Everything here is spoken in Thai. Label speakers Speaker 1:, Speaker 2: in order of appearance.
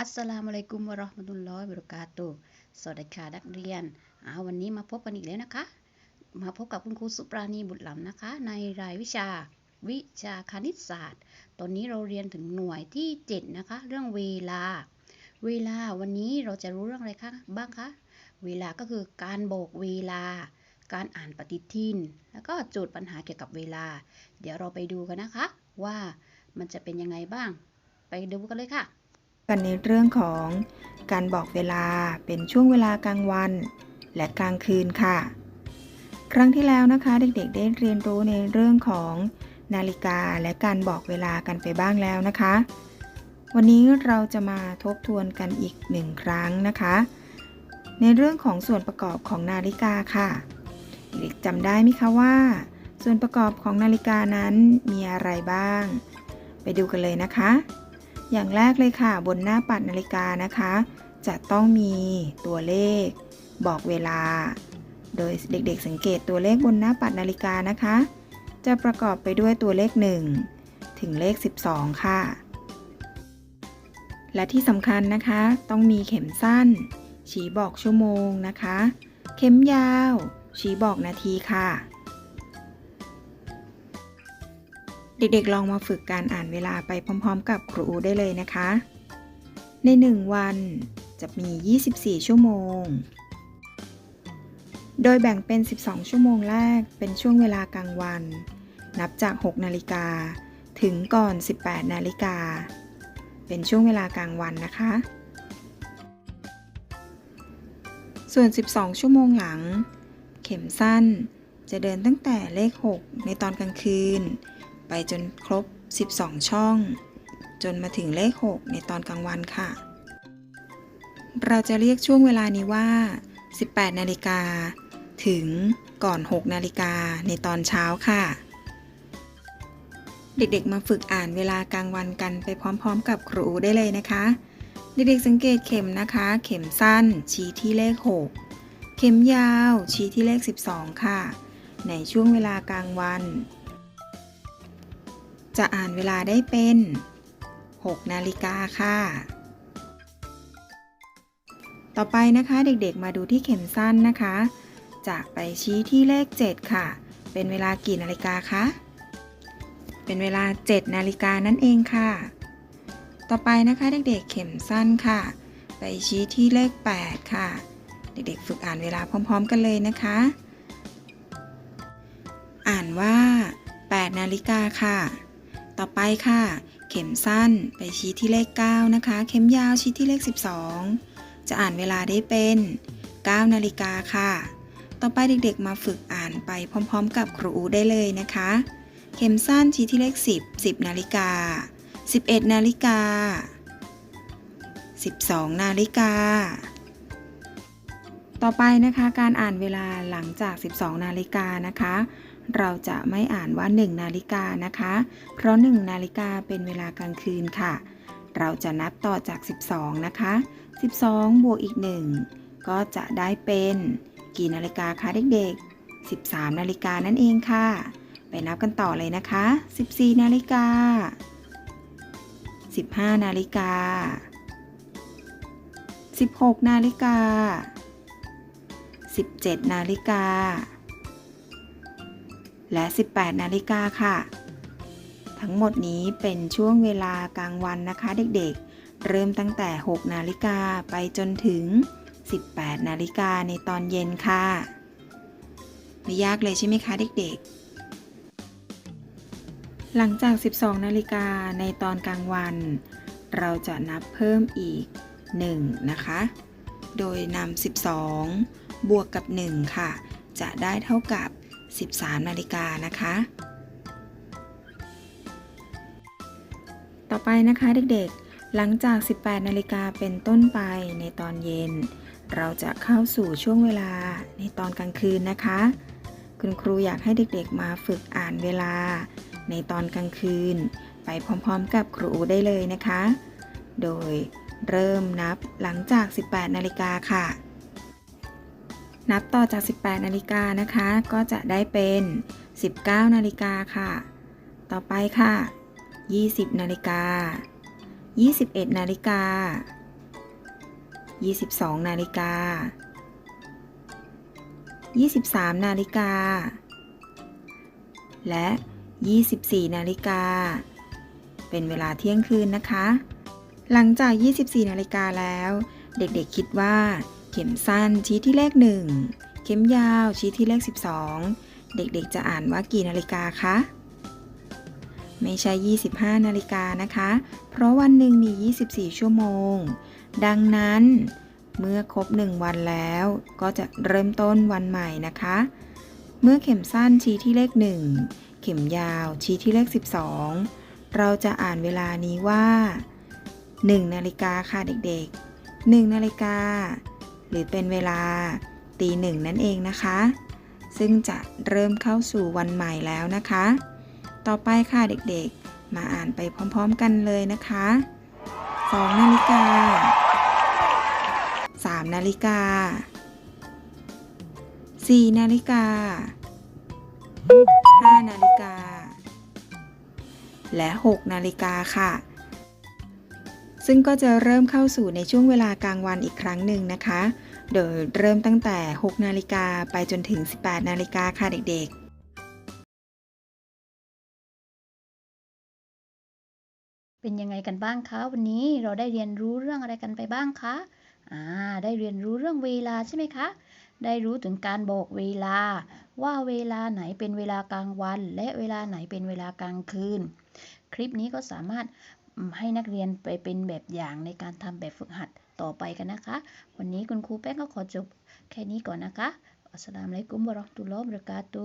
Speaker 1: อัสสลามุอะลัยกุมวะเราะห์มะตุลลอฮิวะบะเราะกาตุสวัสดีค่ะนักเรียนอาวันนี้มาพบกันอีกแล้วนะคะ มาพบกับคุณครูสุปราณีบุตรหลำนะคะ ในรายวิชาวิชาคณิตศาสตร์ ตอนนี้เราเรียนถึงหน่วยที่ 7 นะคะ เรื่องเวลา เวลาวันนี้เราจะรู้เรื่องอะไรคะบ้างคะ เวลาก็คือการบอกเวลา การอ่านปฏิทิน แล้วก็โจทย์ปัญหาเกี่ยวกับเวลา เดี๋ยวเราไปดูกันนะคะ ว่ามันจะเป็นยังไงบ้าง ไปดูกันเลยค่ะ
Speaker 2: กันในเรื่องของการบอกเวลาเป็นช่วงเวลากลางวัน และกลางคืนค่ะ ครั้งที่แล้วนะคะเด็กๆ ได้เรียนรู้ในเรื่องของนาฬิกาและการบอกเวลากันไปบ้างแล้วนะคะ วันนี้เราจะมาทบทวนกันอีกหนึ่งครั้งนะคะ ในเรื่องของส่วนประกอบของนาฬิกาค่ะเด็กจำได้ไหมคะว่า ส่วนประกอบของนาฬิกานั้นมีอะไรบ้าง ไปดูกันเลยนะคะ อย่างแรกเลยค่ะ บนหน้าปัดนาฬิกานะคะ จะต้องมีตัวเลข บอกเวลา โดยเด็กๆ สังเกตตัวเลขบนหน้าปัดนาฬิกานะคะ จะประกอบไปด้วยตัวเลข 1 ถึงเลข 12 ค่ะ และที่สำคัญนะคะ ต้องมีเข็มสั้น ชี้บอกชั่วโมงนะคะ เข็มยาว ชี้บอกนาทีค่ะ เด็กๆลองมาฝึกการอ่านเวลาไปพร้อมๆ กับครูอูได้เลยนะคะ ใน 1 วันจะมี 24 ชั่วโมง โดยแบ่งเป็น 12 ชั่วโมงแรกเป็นช่วงเวลากลางวัน นับจาก 6 นาฬิกา ถึงก่อน 18 นาฬิกา เป็นช่วงเวลากลางวันนะคะ ส่วน 12 ชั่วโมงหลัง เข็มสั้นจะเดินตั้งแต่เลข 6 ในตอนกลางคืน ไปจนครบ 12 ช่อง จนมาถึงเลข 6 ในตอนกลางวันค่ะ เราจะเรียกช่วงเวลานี้ว่า 18 นาฬิกา ถึงก่อน 6 นาฬิกาในตอนเช้าค่ะ เด็กๆ มาฝึกอ่านเวลากลางวันกันไปพร้อมๆ กับครูได้เลยนะคะ เด็กๆ สังเกตเข็มนะคะ เข็มสั้นชี้ที่เลข 6 เข็มยาวชี้ที่เลข 12 ค่ะ ในช่วงเวลากลางวัน จะอ่านเวลาได้เป็น 6 นาฬิกาค่ะ ต่อไปนะคะเด็กๆมาดูที่เข็มสั้นนะคะจะไปชี้ที่เลข 7 ค่ะ เป็นเวลากี่นาฬิกาคะ เป็นเวลา 7 นาฬิกานั่นเองค่ะ ต่อไปนะคะเด็กๆเข็มสั้นค่ะ ไปชี้ที่เลข 8 ค่ะ เด็กๆฝึกอ่านเวลาพร้อม ๆ กันเลยนะคะ อ่านว่า8นาฬิกาค่ะ ต่อไปค่ะ เข็มสั้นไปชี้ที่เลข 9 นะคะ เข็มยาวชี้ที่เลข 12 จะอ่านเวลาได้เป็น 9 นาฬิกาค่ะ ต่อไปเด็กๆ มาฝึกอ่านไปพร้อมๆ กับครูอูได้เลยนะคะ เข็มสั้นชี้ที่เลข 10 10 นาฬิกา 11 นาฬิกา 12 นาฬิกา ต่อไปนะคะการอ่านเวลาหลังจาก 12 นาฬิกานะคะ เราจะไม่อ่านว่า 1 นาฬิกานะคะ เพราะ 1 นาฬิกาเป็นเวลากลางคืนค่ะ เราจะนับต่อจาก 12 นะคะ 12 บวกอีก 1 ก็จะได้เป็น กี่นาฬิกาคะเด็กๆ 13 นาฬิกานั่นเองค่ะ ไปนับกันต่อเลยนะคะ 14 นาฬิกา 15 นาฬิกา 16 นาฬิกา 17 นาฬิกา และ 18 นาฬิกาค่ะ ทั้งหมดนี้เป็นช่วงเวลากลางวันนะคะเด็กๆ เริ่มตั้งแต่ 6 นาฬิกาไปจนถึง 18 นาฬิกาในตอนเย็นค่ะ ไม่ยากเลยใช่ไหมคะเด็กๆหลังจาก 12 นาฬิกาในตอนกลางวัน เราจะนับเพิ่มอีก 1 นะคะ โดยนำ 12 บวกกับ 1 ค่ะ จะได้เท่ากับ 13 นาฬิกานะคะ ต่อไปนะคะเด็กๆ หลังจาก 18 นาฬิกาเป็นต้นไปในตอนเย็น เราจะเข้าสู่ช่วงเวลาในตอนกลางคืนนะคะ คุณครูอยากให้เด็กๆมาฝึกอ่านเวลา ในตอนกลางคืน ไปพร้อมๆ กับครูได้เลยนะคะ โดยเริ่มนับหลังจาก 18 นาฬิกาค่ะ นับต่อจาก 18 นาฬิกานะคะ ก็จะได้เป็น 19 นาฬิกาค่ะ ต่อไปค่ะ 20 นาฬิกา 21 นาฬิกา 22 นาฬิกา 23 นาฬิกา และ 24 นาฬิกา เป็นเวลาเที่ยงคืนนะคะ หลังจาก 24 นาฬิกาแล้ว เด็กๆคิดว่า ข็มสั้นชี้ที่เลข 1 เข็มยาวชี้ที่เลข 12 เด็กๆจะอ่านว่ากี่นาฬิกาคะ ไม่ใช่ 25 นาฬิกานะคะ เพราะวันหนึ่งมี 24 ชั่วโมง ดังนั้น เมื่อครบ 1 วันแล้ว ก็จะเริ่มต้นวันใหม่นะคะ เมื่อเข็มสั้นชี้ที่เลข 1 เข็มยาวชี้ที่เลข 12 เราจะอ่านเวลานี้ว่า 1 นาฬิกาค่ะเด็กๆ 1 นาฬิกา หรือเป็นเวลาตีหนึ่งนั่นเองนะคะ ซึ่งจะเริ่มเข้าสู่วันใหม่แล้วนะคะ ต่อไปค่ะเด็กๆ มาอ่านไปพร้อมๆกันเลยนะคะ2นาฬิกา3นาฬิกา4นาฬิกา5นาฬิกาและ6นาฬิกาค่ะ ซึ่งก็จะเริ่มเข้าสู่ในช่วงเวลากลางวันอีกครั้งหนึ่งนะคะ โดยเริ่มตั้งแต่ 6 นาฬิกาไปจนถึง 18 นาฬิกาค่ะเด็กๆ
Speaker 1: เป็นยังไงกันบ้างคะวันนี้เราได้เรียนรู้เรื่องอะไรกันไปบ้างคะอ่าได้เรียนรู้เรื่องเวลาใช่ไหมคะ ได้รู้ถึงการบอกเวลา ว่าเวลาไหนเป็นเวลากลางวัน และเวลาไหนเป็นเวลากลางคืน คลิปนี้ก็สามารถ ให้นักเรียนไปเป็นแบบอย่างในการทำแบบฝึกหัดต่อไปกันนะคะ วันนี้คุณครูแป้งก็ขอจบแค่นี้ก่อนนะคะอัสสลามุอะลัยกุมวะเราะห์ตุลลอฮ์บะเราะกาตุ